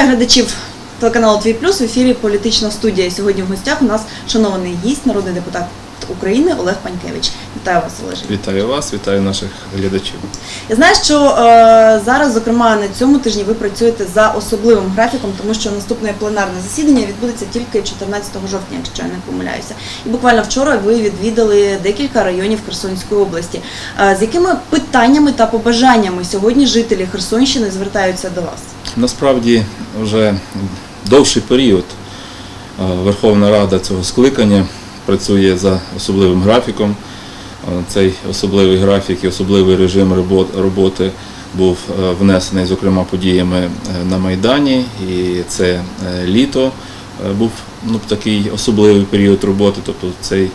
Вітаю глядачів телеканалу Твій Плюс в ефірі Політична студія. Сьогодні в гостях у нас шанований гість, народний депутат України Олег Панькевич. Вітаю вас, Олеже. Вітаю вас, вітаю наших глядачів. Я знаю, що е, зараз, зокрема, на цьому тижні ви працюєте за особливим графіком, тому що наступне пленарне засідання відбудеться тільки 14 жовтня, якщо я не помиляюся. І буквально вчора ви відвідали декілька районів Херсонської області. Е, з якими питаннями та побажаннями сьогодні жителі Херсонщини звертаються до вас? Насправді вже довший період е, Верховна Рада цього скликання працює за особливим графіком. Е, Цей особливий графік і особливий режим роботи був е, внесений, зокрема, подіями на Майдані, і це літо був ну, такий особливий період роботи, тобто цей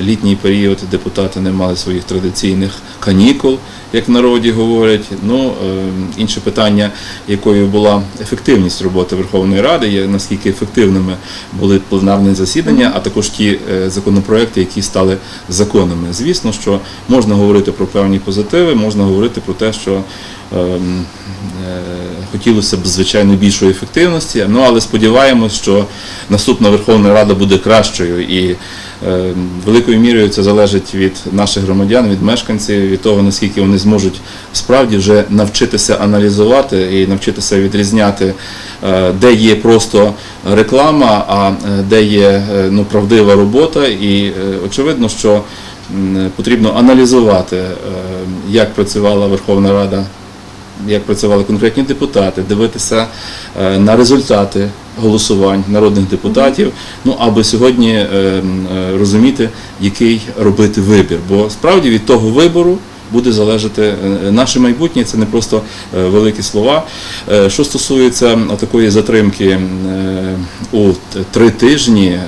літній період депутати не мали своїх традиційних канікул, як в народі говорять. Ну, е, інше питання, якою була ефективність роботи Верховної Ради, наскільки ефективними були пленарні засідання, а також ті е, законопроекти, які стали законами. Звісно, що можна говорити про певні позитиви, можна говорити про те, що ем, е, хотілося б звичайно більшої ефективності. Ну але сподіваємось, що наступна Верховна Рада буде кращою і е, великою мірою це залежить від наших громадян, від мешканців, від того наскільки вони зможуть справді вже навчитися аналізувати і навчитися відрізняти, е, де є просто реклама, а е, де є е, ну, правдива робота. І е, очевидно, що потрібно аналізувати, е, як працювала Верховна Рада як працювали конкретні депутати, дивитися е, на результати голосувань народних депутатів, ну аби сьогодні е, е, розуміти, який робити вибір. Бо справді від того вибору буде залежати наше майбутнє, це не просто великі слова. Що стосується такої затримки у три тижні,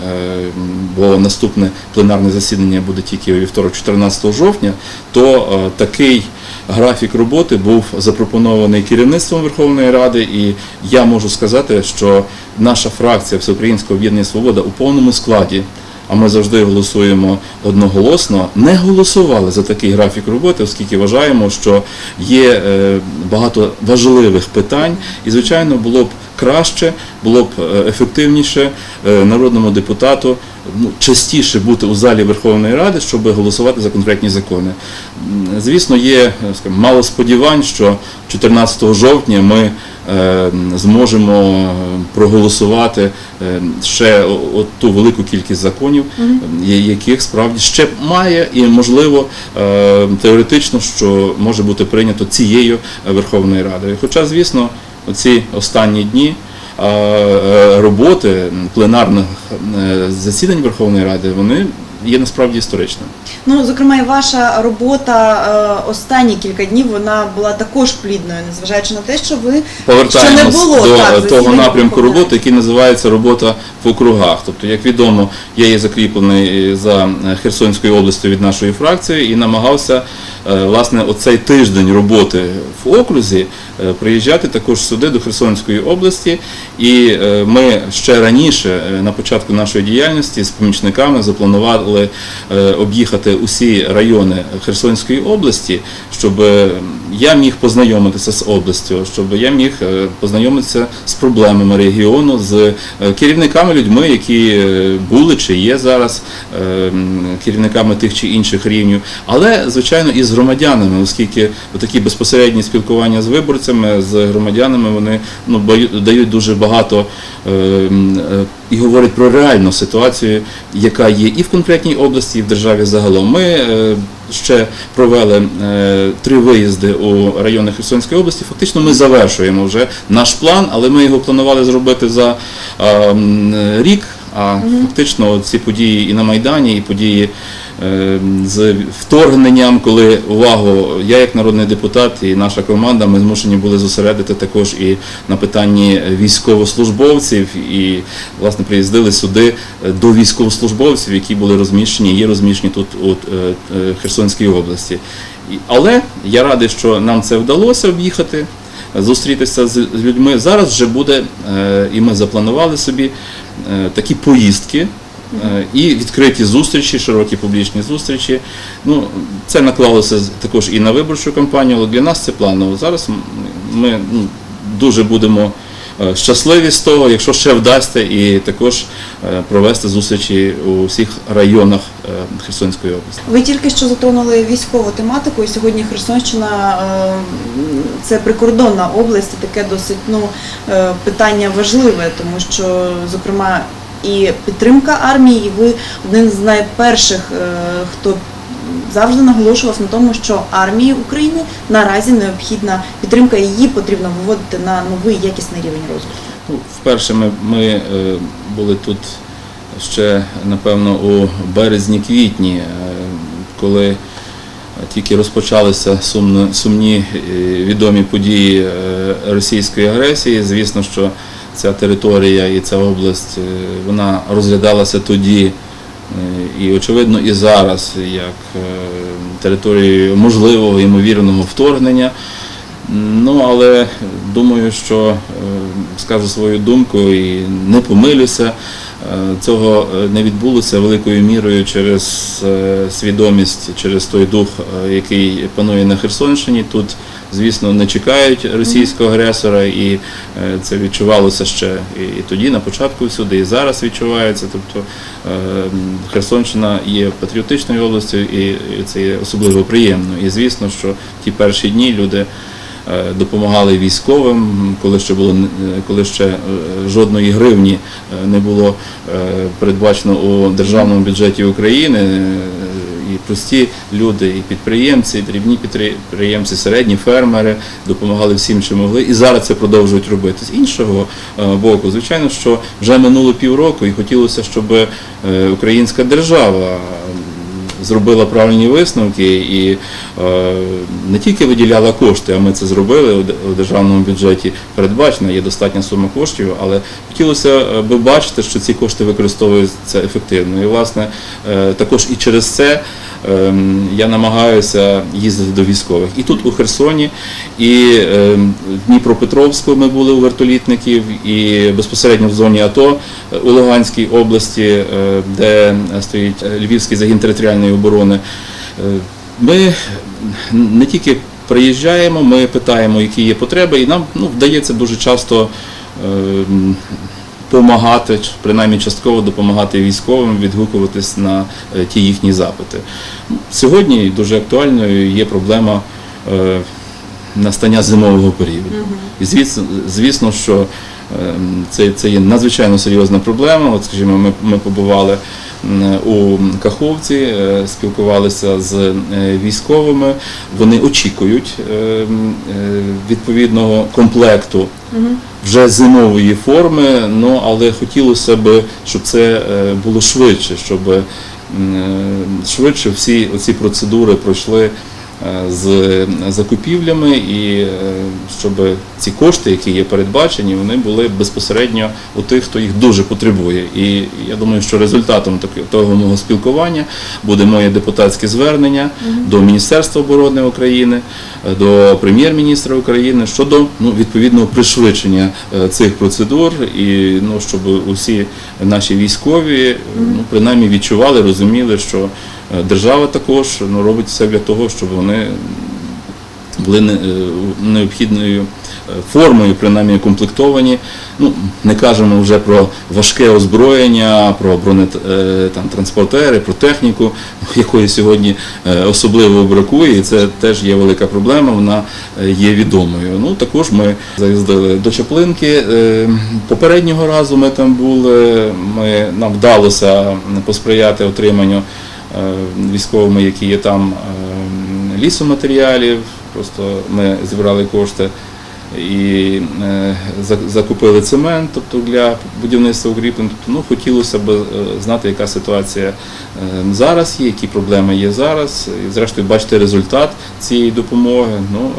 бо наступне пленарне засідання буде тільки у вівторок, 14 жовтня, то такий графік роботи був запропонований керівництвом Верховної Ради, і я можу сказати, що наша фракція Всеукраїнського об'єднання Свобода у повному складі. А ми завжди голосуємо одноголосно, не голосували за такий графік роботи, оскільки вважаємо, що є е, багато важливих питань, і звичайно було б краще, було б е, ефективніше е, народному депутату ну, частіше бути у залі Верховної Ради, щоб голосувати за конкретні закони. Звісно, є е, скажімо, мало сподівань, що 14 жовтня ми зможемо проголосувати ще от ту велику кількість законів, яких справді ще має і можливо теоретично, що може бути прийнято цією Верховною Радою. Хоча, звісно, оці останні дні е, роботи пленарних е, засідань Верховної Ради вони є насправді історичними. Ну, зокрема, і ваша робота е, останні кілька днів вона була також плідною, незважаючи на те, що ви Повертаємось що не було до так, того напрямку роботи, який називається робота в округах. Тобто, як відомо, я є закріплений за Херсонською областю від нашої фракції і намагався е, власне оцей тиждень роботи в окрузі е, приїжджати також сюди до Херсонської області. І ми ще раніше, на початку нашої діяльності, з помічниками запланували е, об'їхати усі райони Херсонської області, щоб я міг познайомитися з областю, щоб я міг е, познайомитися з проблемами регіону, з е, керівниками людьми, які е, були чи є зараз керівниками тих чи інших рівнів, але звичайно і з громадянами, оскільки такі безпосередні спілкування з виборцями, з громадянами, вони ну дають дуже багато і говорять про реальну ситуацію, яка є і в конкретній області, і в державі загалом. Ми ще провели е, три виїзди у райони Херсонської області. Фактично ми завершуємо вже наш план, але ми його планували зробити за е, рік. А фактично ці події і на Майдані, і події з вторгненням, коли увагу я як народний депутат і наша команда, ми змушені були зосередити також і на питанні військовослужбовців, і власне приїздили сюди е, до військовослужбовців, які були розміщені, є розміщені тут у е, е, Херсонській області. Але я радий, що нам це вдалося об'їхати. Зустрітися з людьми зараз вже буде, і ми запланували собі такі поїздки і відкриті зустрічі, широкі публічні зустрічі. Ну, це наклалося також і на виборчу кампанію, але для нас це планово. Зараз ми ну, дуже будемо е, щасливі з того, якщо ще вдасться, і також е, провести зустрічі у всіх районах е, Херсонської області. Ви тільки що затронули військову тематику, і сьогодні Херсонщина е, це прикордонна область, таке досить ну, е, питання важливе, тому що, зокрема, і підтримка армії, і ви один з найперших, е, хто завжди наголошував на тому, що армії України наразі необхідна підтримка, її потрібно виводити на новий якісний рівень розвитку. Ну, Вперше ми, ми е, були тут ще, напевно, у березні-квітні, е, коли тільки розпочалися сумні відомі події російської агресії. Звісно, що ця територія і ця область е, вона розглядалася тоді. е, І очевидно і зараз як е, територією можливого ймовірного вторгнення. Ну, але думаю, що скажу свою думку і не помилюся. Цього не відбулося великою мірою через свідомість, через той дух, який панує на Херсонщині. Тут, звісно, не чекають російського агресора, і е, це відчувалося ще і тоді, на початку всюди, і зараз відчувається. Тобто е, Херсонщина є патріотичною областю, і це є особливо приємно. І звісно, що ті перші дні люди е, допомагали військовим, коли ще було коли ще жодної гривні не було передбачено у державному бюджеті України. Прості люди, і підприємці, і дрібні підприємці, середні фермери допомагали всім, чим могли, і зараз це продовжують робити. З іншого е, боку, звичайно, що вже минуло півроку, і хотілося, щоб е, українська держава зробила правильні висновки і е, не тільки виділяла кошти, а ми це зробили у державному бюджеті. Передбачена є достатня сума коштів, але хотілося е, би бачити, що ці кошти використовуються ефективно. І власне е, також і через це. Ем, Я намагаюся їздити до військових і тут у Херсоні, і ем, в Дніпропетровську ми були у вертолітників, і безпосередньо в зоні АТО е, у Луганській області, е, де стоїть е, Львівський загін територіальної оборони. Ми не тільки приїжджаємо, ми питаємо, які є потреби, і нам ну, вдається дуже часто ем, допомагати, принаймні частково допомагати військовим відгукуватись на е, ті їхні запити. Сьогодні дуже актуальною є проблема е, настання зимового періоду. І звісно, звісно що це, це є надзвичайно серйозна проблема. От, скажімо, ми, ми побували у Каховці, е, спілкувалися з е, військовими. Вони очікують ем, е, відповідного комплекту вже зимової форми, ну але хотілося б, щоб це було швидше, щоб швидше всі ці процедури пройшли з закупівлями і е, щоб ці кошти, які є передбачені, вони були безпосередньо у тих, хто їх дуже потребує. І я думаю, що результатом того мого спілкування буде моє депутатське звернення до Міністерства оборони України, е, до прем'єр-міністра України щодо ну, відповідного пришвидшення е, цих процедур, і ну, щоб усі наші військові е, ну, принаймні відчували, розуміли, що е, держава також ну, робить все для того, щоб вони були е, необхідною е, формою, принаймні комплектовані. Ну, не кажемо вже про важке озброєння, про бронетранспортери, про техніку, якої сьогодні е, особливо бракує, і це теж є велика проблема, вона е, є відомою. Ну, також ми заїздили до Чаплинки. е, Попереднього разу ми там були, ми, нам вдалося посприяти отриманню е, військовими, які є там е, лісоматеріалів. Просто ми зібрали кошти і е, закупили цемент, тобто для будівництва укріплень. Тобто, ну, хотілося б е, знати, яка ситуація е, зараз є, які проблеми є зараз. І зрештою бачити результат цієї допомоги. Ну,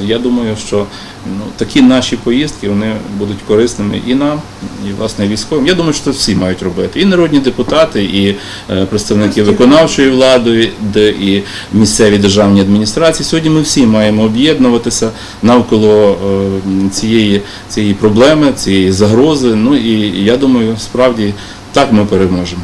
е, я думаю, що ну, такі наші поїздки вони будуть корисними і нам, і власне військовим. Я думаю, що це всі мають робити. І народні депутати, і е, представники виконавчої влади, і місцеві державні адміністрації. Сьогодні ми всі маємо об'єднуватися навколо е, цієї, цієї проблеми, цієї загрози. Ну і я думаю, справді так ми переможемо.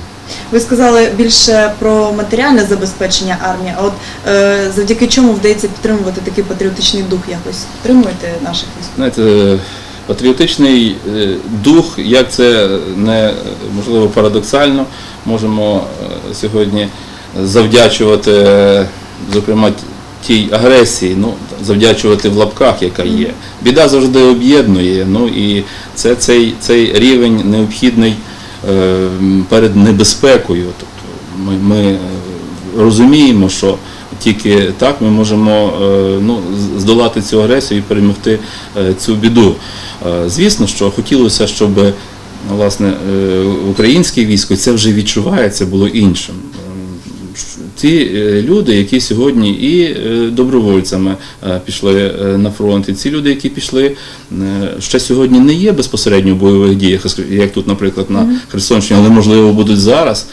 Ви сказали більше про матеріальне забезпечення армії, а от е, завдяки чому вдається підтримувати такий патріотичний дух якось? Підтримуєте наших військових? Знаєте, Патріотичний е, дух, як це не е, можливо парадоксально, можемо е, сьогодні завдячувати, е, зокрема, тій агресії, ну, завдячувати в лапках, яка є. Біда завжди об'єднує. Ну і це цей, цей рівень необхідний е, перед небезпекою. Тобто ми, ми е, розуміємо, що тільки так ми можемо е, ну, здолати цю агресію і перемогти е, цю біду. Звісно, що хотілося, щоб власне е, українське військо це вже відчувається було іншим. Ці е, люди, які сьогодні і е, добровольцями е, пішли на фронт, і ці люди, які пішли ще сьогодні не є безпосередньо в бойових діях, як тут, наприклад, на Херсонщині, але можливо будуть зараз.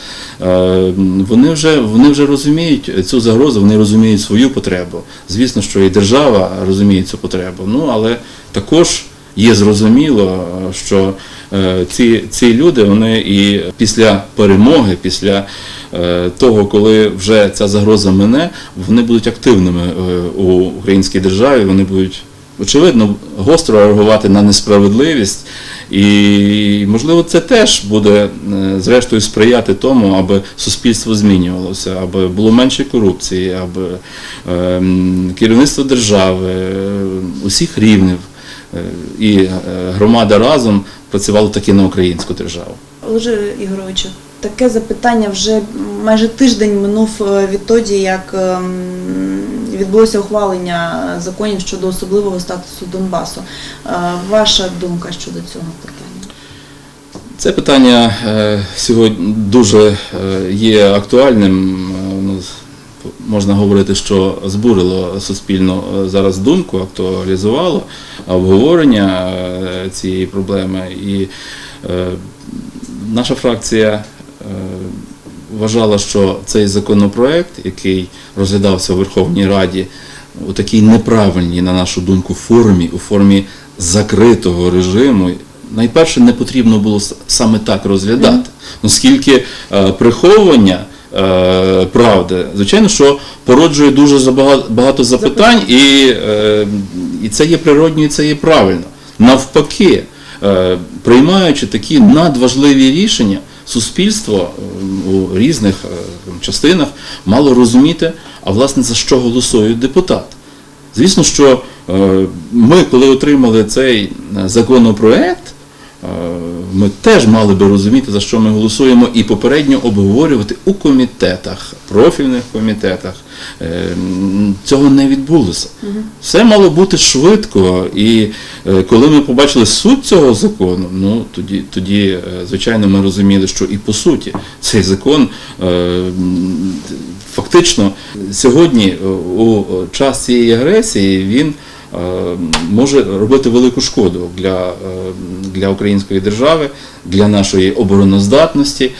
Вони вже вони вже розуміють цю загрозу, вони розуміють свою потребу. Звісно, що і держава розуміє цю потребу. Ну але також є зрозуміло, що ці, ці люди вони і після перемоги, після того, коли вже ця загроза мине, вони будуть активними е, у українській державі. Вони будуть очевидно гостро реагувати на несправедливість. І можливо це теж буде е, зрештою сприяти тому, аби суспільство змінювалося, аби було менше корупції, аби е, керівництво держави, е, усіх рівнів е, і е, громада разом працювали таки на українську державу. Олеже Ігоровичу, таке запитання вже майже тиждень минув е, відтоді, як ем, відбулося ухвалення законів щодо особливого статусу Донбасу. Е, Ваша думка щодо цього питання? Це питання е, сьогодні дуже є актуальним. Ну, можна говорити, що збурило суспільну зараз думку, актуалізувало обговорення цієї проблеми. І наша фракція вважала, що цей законопроект, який розглядався у Верховній Раді у такій неправильній, на нашу думку, формі, у формі закритого режиму, найперше не потрібно було саме так розглядати, оскільки е, приховування. е, Правди, звичайно, що породжує дуже забага- багато запитань, і, е, і це є природньо, і це є правильно. Навпаки, е, приймаючи такі надважливі рішення, суспільство у різних е, частинах мало розуміти, а власне за що голосують депутати. Звісно, що е, ми, коли отримали цей е, законопроект, ми теж мали би розуміти, за що ми голосуємо, і попередньо обговорювати у комітетах, профільних комітетах. Е, Цього не відбулося. Все мало бути швидко. І е, коли ми побачили суть цього закону, ну тоді, тоді е, звичайно, ми розуміли, що і по суті цей закон е, фактично сьогодні е, у час цієї агресії він е, може робити велику шкоду для, е, для української держави, для нашої обороноздатності.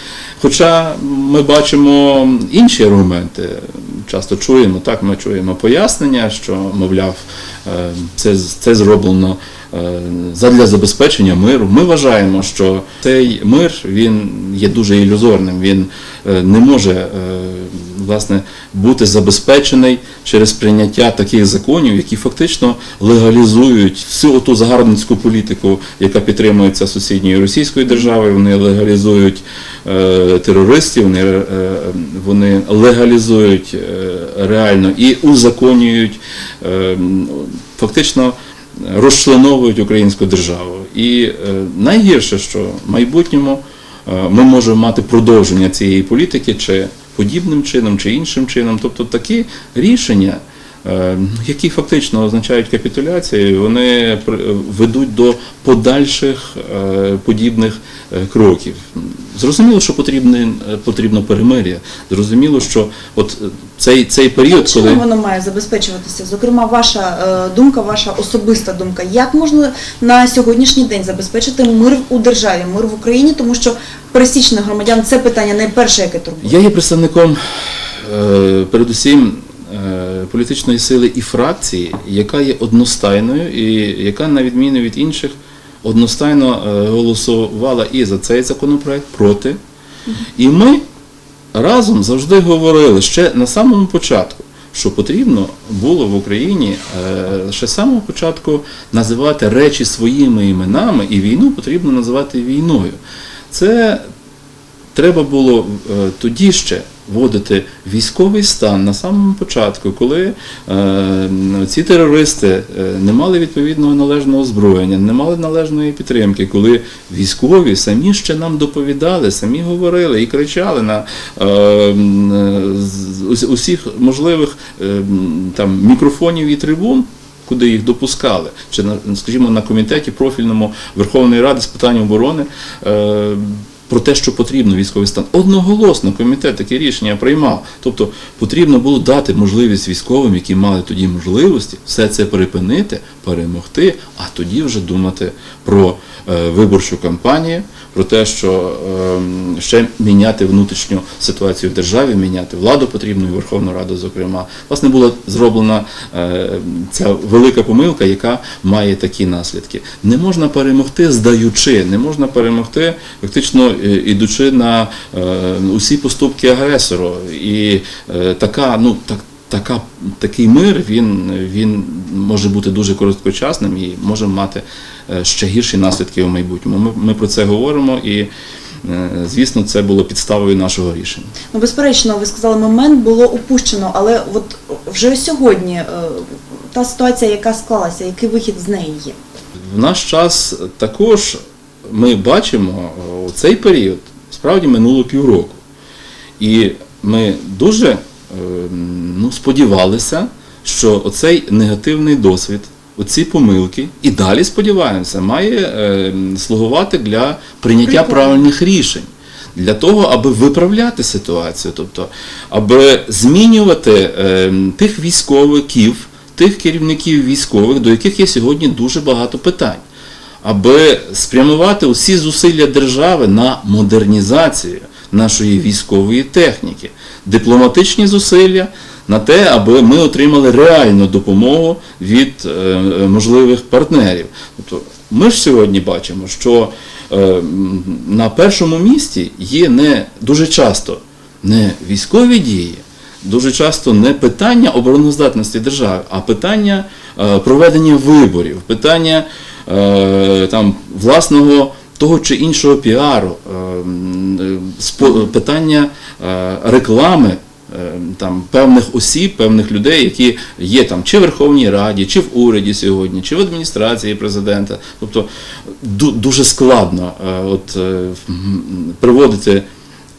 Хоча ми бачимо інші аргументи. Часто чуємо, так ми чуємо пояснення, що, мовляв, е, це, це зроблено е, задля забезпечення миру. Ми вважаємо, що цей мир він є дуже ілюзорним. Він е, не може е, власне бути забезпечений через прийняття таких законів, які фактично легалізують всю ту загарбницьку політику, яка підтримується сусідньою російською державою. Вони легалізують е, терористів, вони, е, вони легалізують е, реально і узаконюють е, фактично розчленовують українську державу. І е, найгірше, що в майбутньому е, ми можемо мати продовження цієї політики чи подібним чином, чи іншим чином. Тобто такі рішення, які фактично означають капітуляцію, вони ведуть до подальших е, подібних е, кроків. Зрозуміло, що потрібне, потрібно перемир'я. Зрозуміло, що от е, цей, цей період, коли воно має забезпечуватися? Зокрема, ваша е, думка, ваша особиста думка. Як можна на сьогоднішній день забезпечити мир у державі, мир в Україні, тому що пересічних громадян це питання найперше, яке турбує. Я є представником е, передусім е, політичної сили і фракції, яка є одностайною і яка, на відміну від інших, одностайно е, голосувала і за цей законопроект проти. І ми разом завжди говорили ще на самому початку. що потрібно було в Україні е, ще з самого початку називати речі своїми іменами, і війну потрібно називати війною. Це треба було е, тоді ще вводити військовий стан на самому початку, коли е, ці терористи е, не мали відповідного належного озброєння, не мали належної підтримки, коли військові самі ще нам доповідали, самі говорили і кричали на е, м, усіх можливих е, там мікрофонів і трибун. Куди їх допускали, чи на скажімо на комітеті профільному Верховної Ради з питань оборони е, про те, що потрібно військовий стан. Одноголосно комітет таке рішення приймав. Тобто потрібно було дати можливість військовим, які мали тоді можливості, все це припинити, перемогти, а тоді вже думати про е, виборчу кампанію, про те, що е, ще міняти внутрішню ситуацію в державі, міняти владу потрібно і Верховну Раду, зокрема. Власне, була зроблена е, ця велика помилка, яка має такі наслідки. Не можна перемогти, здаючи, не можна перемогти, фактично ідучи на е, усі поступки агресору. І е, така, ну так. Така, такий мир він, він може бути дуже короткочасним і може мати е, ще гірші наслідки у майбутньому. Ми, ми про це говоримо і, е, звісно, це було підставою нашого рішення. Ну, безперечно, ви сказали, момент було упущено, але от вже сьогодні е, та ситуація, яка склалася, який вихід з неї є? В наш час також ми бачимо у цей період, справді минуло півроку. І ми дуже е, ну, сподівалися, що оцей негативний досвід, оці помилки, і далі сподіваємося, має е, слугувати для прийняття правильних рішень. Для того, аби виправляти ситуацію, тобто, аби змінювати е, тих військовиків, тих керівників військових, до яких є сьогодні дуже багато питань, аби спрямувати усі зусилля держави на модернізацію нашої військової техніки, дипломатичні зусилля на те, аби ми отримали реальну допомогу від е, е, можливих партнерів. Тобто, ми ж сьогодні бачимо, що е, на першому місці є не дуже часто не військові дії, дуже часто не питання обороноздатності держави, а питання проведення виборів, питання там, власного того чи іншого піару, е, е, питання е, реклами е, там, певних осіб, певних людей, які є там чи в Верховній Раді, чи в уряді сьогодні, чи в адміністрації президента. Тобто дуже складно е, от, е, м, приводити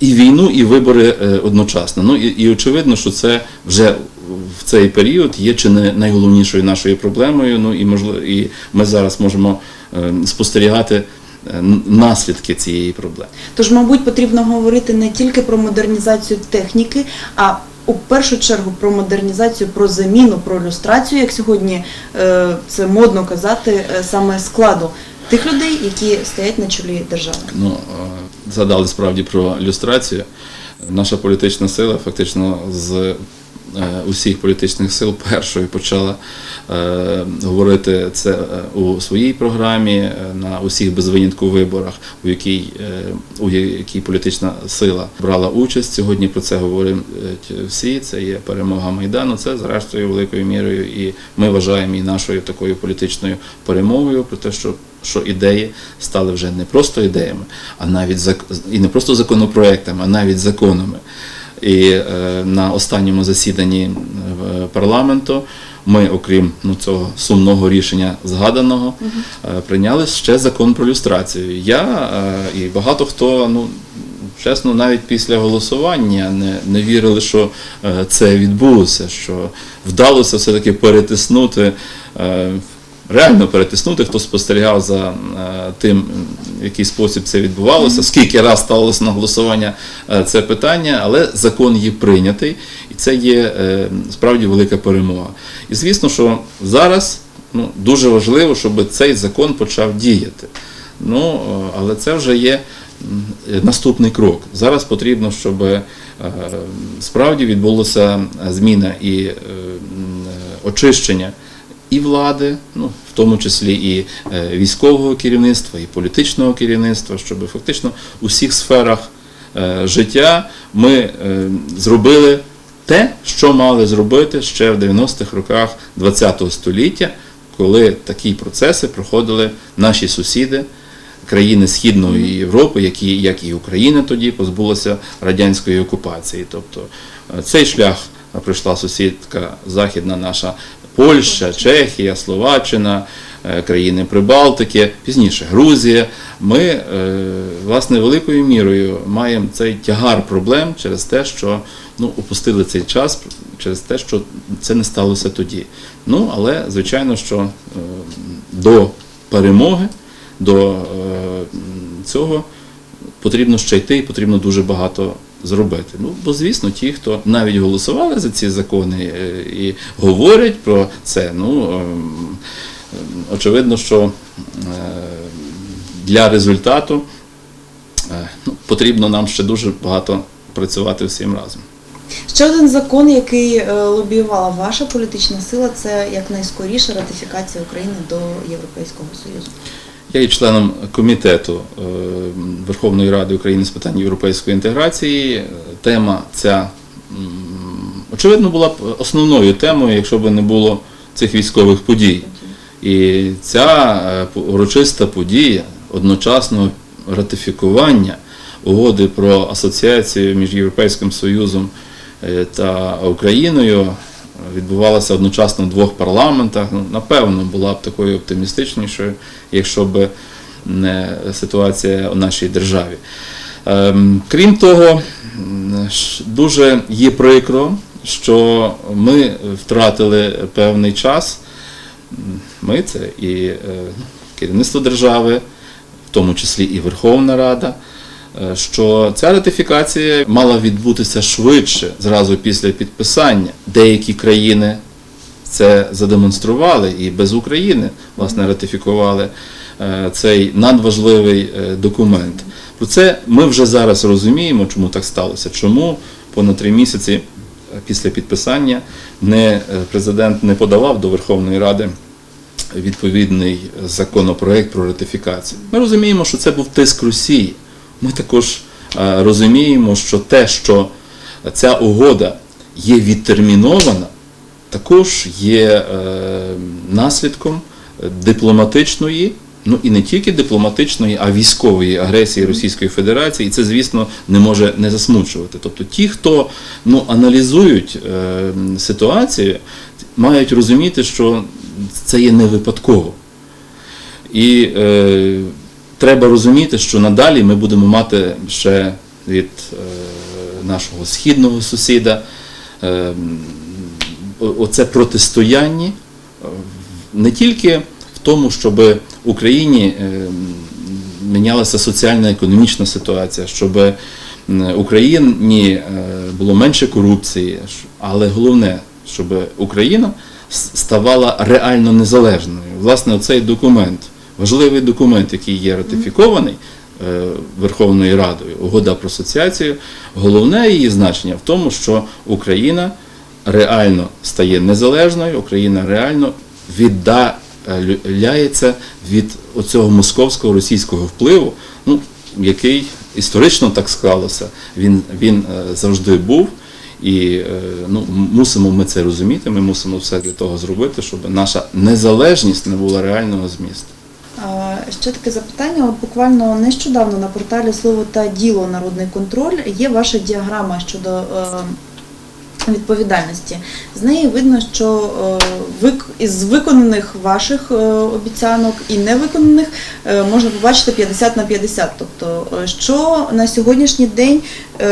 і війну, і вибори е, одночасно. Ну і, і очевидно, що це вже в цей період є чи не найголовнішою нашою проблемою. Ну і можливо, і ми зараз можемо е, спостерігати е, наслідки цієї проблеми. Тож, мабуть, потрібно говорити не тільки про модернізацію техніки, а у першу чергу про модернізацію, про заміну, про люстрацію, як сьогодні е, це модно казати, саме складу тих людей, які стоять на чолі держави. Ну, згадали справді про люстрацію. Наша політична сила фактично з усіх політичних сил першою почала е, говорити це е, у своїй програмі е, на усіх без винятку виборах, у якій, е, у якій політична сила брала участь. Сьогодні про це говорять всі. Це є перемога Майдану. Це зрештою великою мірою, і ми вважаємо і нашою такою політичною перемогою про те, що що ідеї стали вже не просто ідеями, а навіть і не просто законопроектами, а навіть законами. І е, на останньому засіданні е, парламенту ми, окрім ну, цього сумного рішення згаданого, е, прийняли ще закон про люстрацію. Я і багато хто, ну чесно, навіть після голосування не, не вірили, що це відбулося, що вдалося все-таки перетиснути. Реально перетиснути, хто спостерігав за е, тим, в який спосіб це відбувалося, скільки раз ставилося на голосування е, це питання, але закон є прийнятий, і це є е, справді велика перемога. І звісно, що зараз ну, дуже важливо, щоб цей закон почав діяти. Ну, але це вже є наступний крок. Зараз потрібно, щоб справді відбулося зміна і очищення і влади, ну, в тому числі і е, військового керівництва, і політичного керівництва, щоб фактично у всіх сферах е, життя ми е, зробили те, що мали зробити ще в 90-х роках ХХ століття, коли такі процеси проходили наші сусіди, країни Східної Європи, які, як і Україна тоді позбулася радянської окупації. Тобто цей шлях пройшла сусідка західна наша Польща, Чехія, Словаччина, е, країни Прибалтики, пізніше Грузія. Ми е, власне великою мірою маємо цей тягар проблем через те, що ну, упустили цей час, через те, що це не сталося тоді. Ну, але звичайно, що е, до перемоги, до цього потрібно ще йти і потрібно дуже багато зробити. Ну, бо звісно, ті, хто навіть голосували за ці закони е, і говорять про це, ну ем, очевидно, що е, для результату е, ну, потрібно нам ще дуже багато працювати всім разом. Ще один закон, який лобіювала ваша політична сила, це якнайскоріша ратифікація України до Європейського Союзу. Я є членом комітету е, Верховної Ради України з питань європейської інтеграції. Тема ця, очевидно, була б основною темою, якщо б не було цих військових подій. І ця е, урочиста подія одночасного ратифікування угоди про асоціацію між Європейським Союзом е, та Україною відбувалася одночасно в двох парламентах. Ну, напевно, була б такою оптимістичнішою, якщо б не ситуація у нашій державі. Ем, Крім того, дуже є прикро, що ми втратили певний час. Ми це і е, керівництво держави, в тому числі і Верховна Рада, що ця ратифікація мала відбутися швидше, зразу після підписання. Деякі країни це задемонстрували і без України власне ратифікували е, цей надважливий е, документ. Про це ми вже зараз розуміємо, чому так сталося. Чому понад три місяці е, після підписання не е, президент не подавав до Верховної Ради відповідний законопроект про ратифікацію. Ми розуміємо, що це був тиск Росії. Ми також е, розуміємо, що те, що ця угода є відтермінована, також є е, наслідком дипломатичної, ну і не тільки дипломатичної, а військової агресії Російської Федерації. І це, звісно, не може не засмучувати. Тобто ті, хто ну, аналізують е, ситуацію, мають розуміти, що це є не випадково. І е, треба розуміти, що надалі ми будемо мати ще від е, нашого східного сусіда е, оце протистояння е, не тільки в тому, щоб в Україні мінялася соціально-економічна ситуація, щоб Україні було менше корупції, але головне, щоб Україна ставала реально незалежною. Власне, цей документ, важливий документ, який є ратифікований е, Верховною Радою, угода про асоціацію, головне її значення в тому, що Україна реально стає незалежною, Україна реально віддаляється від оцього московського російського впливу, ну, який історично так склалося, він, він е, завжди був. І е, ну, мусимо ми це розуміти, ми мусимо все для того зробити, щоб наша незалежність не була реального змісту. Ще таке запитання. От буквально нещодавно на порталі Слово та діло Народний контроль є ваша діаграма щодо е, відповідальності. З неї видно, що е, із виконаних ваших е, обіцянок і невиконаних можна побачити 50 на 50. Тобто, що на сьогоднішній день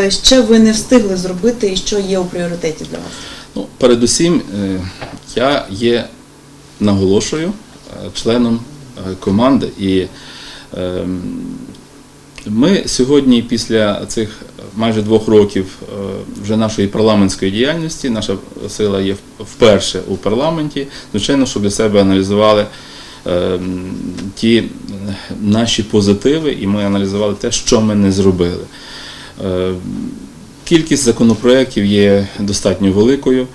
ще ви не встигли зробити і що є у пріоритеті для вас? Ну, передусім, я є, наголошую, членом е, команди. І ем, ми сьогодні, після цих майже двох років е, вже нашої парламентської діяльності, наша сила є вперше у парламенті. Звичайно, щоб для себе аналізували ем, ті е, наші позитиви, і ми аналізували те, що ми не зробили. Кількість законопроєктів є достатньо великою,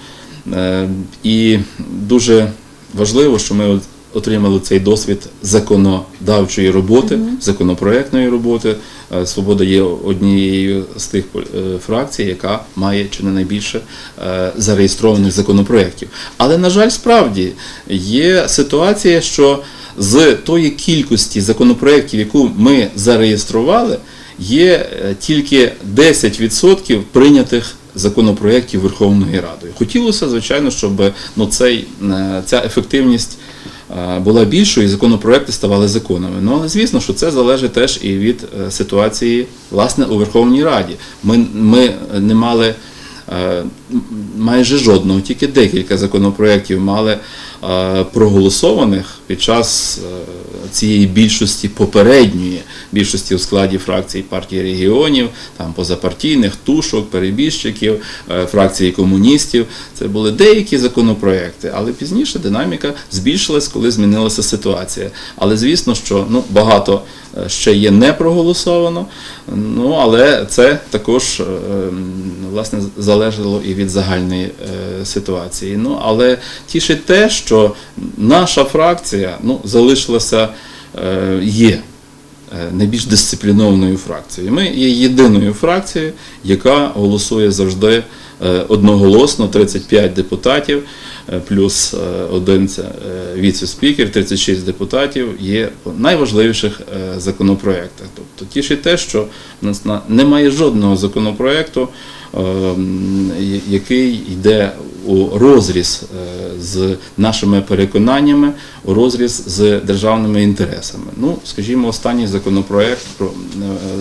і дуже важливо, що ми отримали цей досвід законодавчої роботи, законопроектної роботи, е, Свобода є однією з тих е, фракцій, яка має чи не найбільше е, зареєстрованих законопроєктів. Але, на жаль, справді є ситуація, що з тої кількості законопроєктів, яку ми зареєстрували, є тільки 10% прийнятих законопроєктів Верховною Радою. Хотілося, звичайно, щоб ну, цей, ця ефективність була більшою і законопроекти ставали законами. Ну але звісно, що це залежить теж і від е, ситуації власне у Верховній Раді. Ми, ми не мали е, майже жодного, тільки декілька законопроєктів мали е, проголосованих під час е, цієї більшості попередньої більшості у складі фракцій партії регіонів, там позапартійних, тушок, перебіжчиків, е, фракції комуністів. Це були деякі законопроекти, але пізніше динаміка збільшилась, коли змінилася ситуація. Але звісно, що ну багато е, ще є не проголосовано. Ну але це також е, власне залежало і від загальної ситуації. Ну але тішить те, що наша фракція ну залишилася є найбільш дисциплінованою фракцією. Ми є єдиною фракцією, яка голосує завжди е, одноголосно 35 депутатів. е, Плюс е, один це е, віце-спікер, 36 депутатів є по найважливіших е, законопроєктах. Тобто тішить те, що в нас немає жодного законопроєкту, е, м, я- який йде у розріз е, з нашими переконаннями, у розріз з державними інтересами. Ну, скажімо, останній законопроект про е,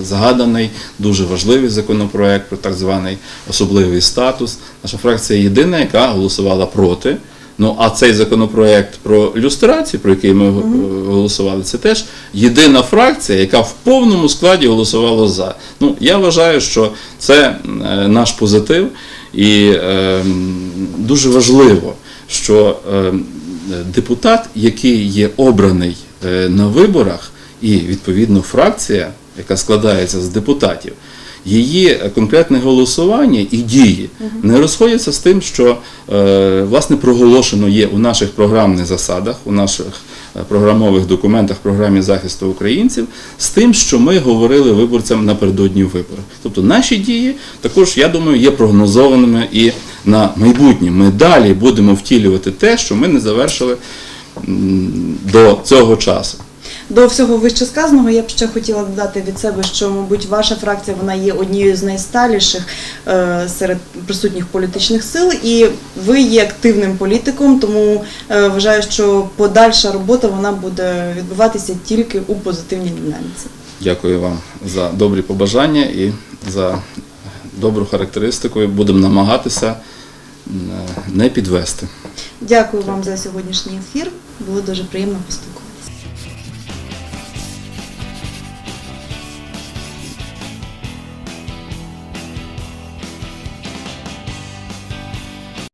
згаданий, дуже важливий законопроект про так званий особливий статус. Наша фракція єдина, яка голосувала проти. Ну а цей законопроект про люстрацію, про який ми е, голосували, це теж єдина фракція, яка в повному складі голосувала за. Ну я вважаю, що це е, наш позитив, і е, дуже важливо, що е, депутат, який є обраний е, на виборах, і відповідно фракція, яка складається з депутатів, її конкретне голосування і дії не розходяться з тим, що е, власне проголошено є у наших програмних засадах, у наших е, програмових документах програмі захисту українців, з тим, що ми говорили виборцям напередодні виборів. Тобто наші дії також, я думаю, є прогнозованими і на майбутнє. Ми далі будемо втілювати те, що ми не завершили до цього часу. До всього вище сказаного я б ще хотіла додати від себе, що, мабуть, ваша фракція вона є однією з найсталіших е, серед присутніх політичних сил, і ви є активним політиком, тому е, вважаю, що подальша робота вона буде відбуватися тільки у позитивній динаміці. Дякую вам за добрі побажання і за добру характеристику. Будемо намагатися не підвести. Дякую вам за сьогоднішній ефір. Було дуже приємно поступити.